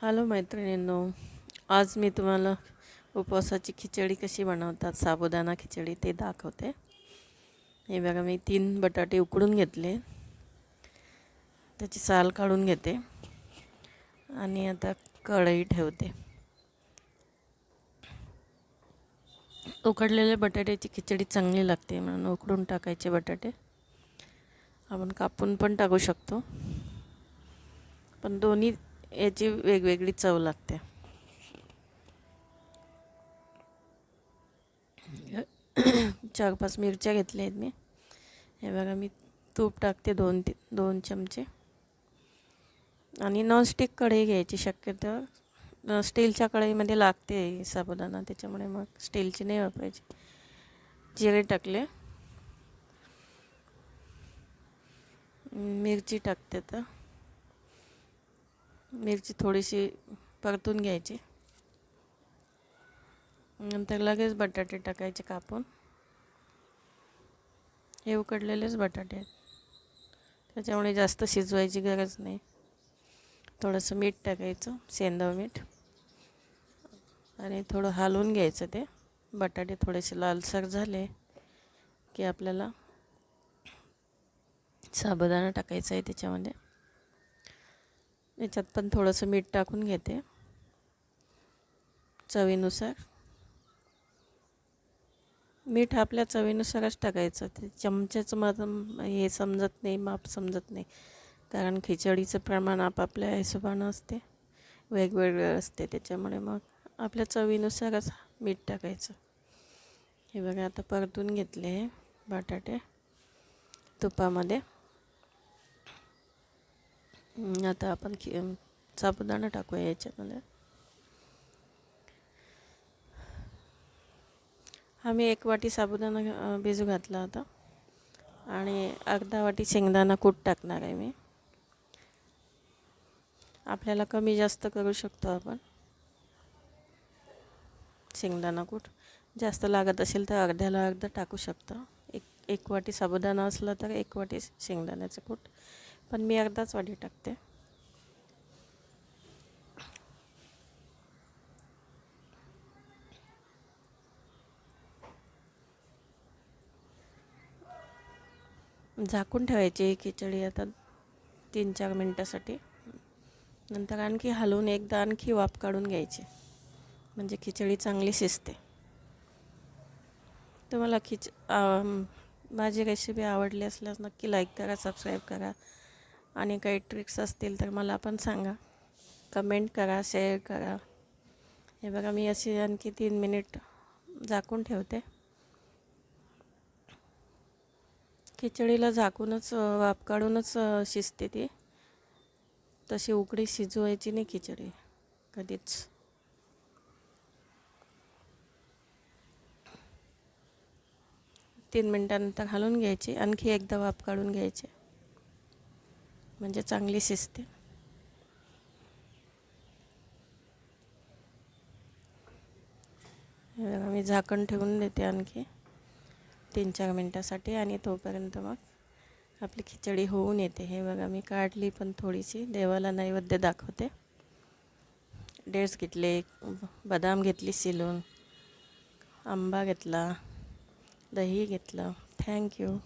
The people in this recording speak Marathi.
हॅलो मैत्रिणींनो आज मी तुम्हाला उपवासाची खिचडी कशी बनवतात साबुदाणा खिचडी ते दाखवते. हे बघा मी तीन बटाटे उकडून घेतले. त्याची साल काढून घेते. आणि आता कढई ठेवते. उकडलेल्या बटाट्याची खिचडी चांगली लागते म्हणून उकडून टाकायचे बटाटे. आपण कापून पण टाकू शकतो. पण दोन्ही याची वेगवेगळी चव लागते. चार पाच मिरच्या घेतल्या आहेत मी. हे बघा मी तूप टाकते दोन ते दोन चमचे. आणि नॉनस्टिक कढई घ्यायची शक्यतो. स्टीलच्या कढईमध्ये लागते साबुदाणा त्याच्यामुळे मग स्टीलची नाही वापरायची. जिरे टाकले. मिरची टाकते तर मिरची थोडीशी परतून घ्यायची. नंतर लगेच बटाटे टाकायचे कापून. हे उकडलेलेच बटाटे आहेत. त्याच्यामुळे जास्त शिजवायची गरज नाही. थोडंसं मीठ टाकायचं सेंदव मीठ. आणि थोडं हालवून घ्यायचं ते. बटाटे थोडेसे लालसर झाले की आपल्याला साबुदाणा टाकायचा आहे त्याच्यामध्ये. याच्यात पण थोडंसं मीठ टाकून घेते. चवीनुसार. मीठ आपल्या चवीनुसारच टाकायचं. ते चमच्याचं माझं हे समजत नाही माप समजत नाही. कारण खिचडीचं प्रमाण आपापल्या हिशोबानं असते. वेगवेगळं असते त्याच्यामुळे मग आपल्या चवीनुसारच मीठ टाकायचं. हे बघा आता परतून घेतले बटाटे तुपामध्ये. आता आपण खि साबुदाणा टाकूया याच्यामध्ये. आम्ही एक वाटी साबुदाणा भिजू घातला होता. आणि अर्धा वाटी शेंगदाणा कूट टाकणार आहे मी. आपल्याला कमी जास्त करू शकतो आपण. शेंगदाणा कूट. जास्त लागत असेल तर अर्ध्याला अर्धा टाकू शकतो. एक एक वाटी साबुदाणा असला तर एक वाटी शेंगदाण्याचं कूट. पण मी अर्धाच वाटी टाकते. झाकून ठेवायची खिचडी आता तीन चार मिनटासाठी. नंतर आणखी हलवून एकदा आणखी वाफ काढून घ्यायची. म्हणजे खिचडी चांगली शिजते. तुम्हाला खिच माझी रेसिपी आवडली असल्यास नक्की लाईक करा सबस्क्राईब करा. आणि काही ट्रिक्स असतील तर मला पण सांगा. कमेंट करा शेअर करा. हे बघा मी अशी आणखी तीन मिनिट झाकून ठेवते. खिचडीला झाकूनच वाफ काढूनच शिजते ती. तशी उकडी शिजवायची नाही खिचडी कधीच. तीन मिनटानंतर घालून घ्यायची आणखी एकदा वाफ काढून घ्यायची. म्हणजे चांगली शिजते मी झाकण ठेवून देते आणखी तीन चार मिनटासाठी आणि तोपर्यंत मग आपली खिचडी होऊन येते. हे बघा मी काढली पण थोडीशी. देवाला नैवेद्य दाखवते. डेट्स घेतले बदाम घेतली सिलून आंबा घेतला दही घेतलं. थँक्यू